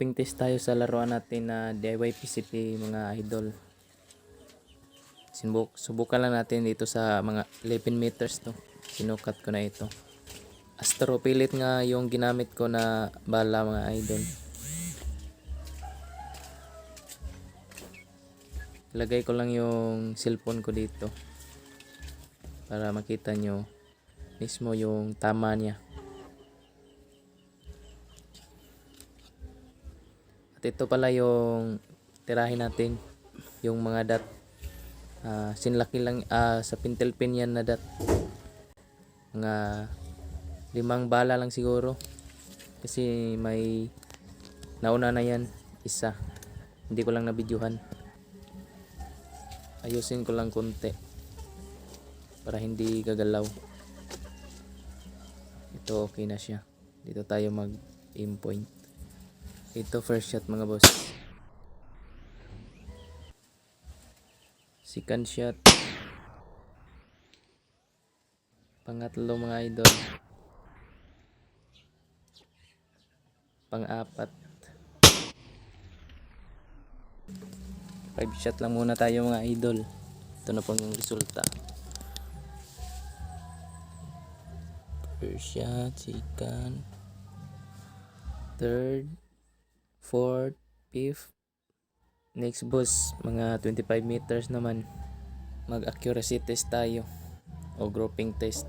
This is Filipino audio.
Ping test tayo sa laruan natin na DIY PCP mga idol. Sinbuk subukan lang natin dito sa mga 11 meters to. Sinukat ko na ito. Astro pilit nga yung ginamit ko na bala mga idol. Ilagay ko lang yung cellphone ko dito para makita nyo mismo yung tama niya. At ito pala yung tirahin natin. Yung mga dot. Ah, sinlaki lang ah, sa pintel pin yan na dot. Mga limang bala lang siguro. Kasi may nauna na yan. Isa. Hindi ko lang nabidyuhan. Ayusin ko lang konti. Para hindi gagalaw. Ito okay na siya. Dito tayo mag aim point. Ito first shot mga boss. Second shot. Pangatlo mga idol. Pang-apat. Five shot lang muna tayo mga idol. Ito na pang resulta. First shot, second, third, fourth, fifth. Next boss, mga 25 meters naman. Mag accuracy test tayo o grouping test.